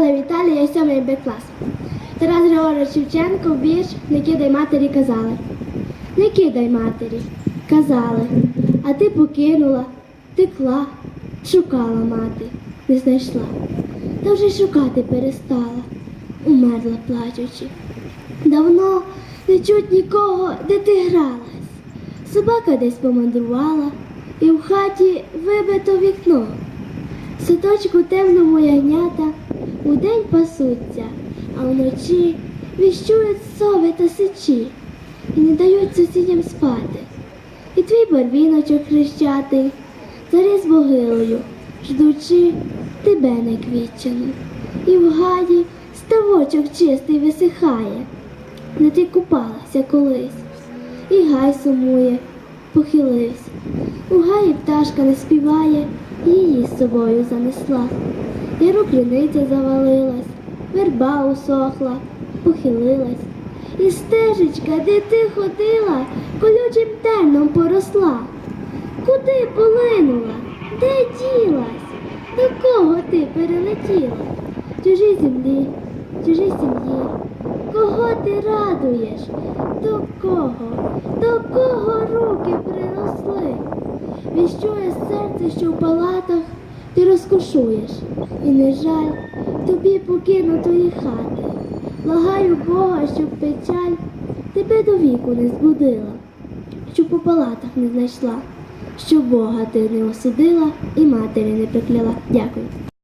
Віталія, сьомий Б клас. Тарас Григорович Шевченко, вірш Не кидай матері казали. Не кидай матері, казали, а ти покинула, текла, шукала мати, не знайшла. Та вже шукати перестала, умерла плачучи. Давно не чуть нікого, де ти гралась. Собака десь помандрувала, і в хаті вибито вікно. В темному ягнята удень пасуться, а вночі віщують сови та сичі і не дають сусідям спати. І твій барвіночок хрещатий заріз могилою, ждучи тебе не квітчену. І в гаї ставочок чистий висихає, де ти купалася колись, і гай сумує, похилився. У гаї пташка не співає, її з собою занесла. Яру криниця завалилась, верба усохла, похилилась. І стежечка, де ти ходила, колючим терном поросла. Куди полинула? Де ділась? До кого ти перелетіла? Чужі землі, чужі сім'ї. Кого ти радуєш? До кого? До кого руки приросли? Віщує серце, що в палатах ти розкошуєш, і не жаль тобі покинутої хати. Благаю Бога, щоб печаль тебе до віку не збудила, щоб у палатах не знайшла, щоб Бога ти не осудила і матері не прикляла. Дякую.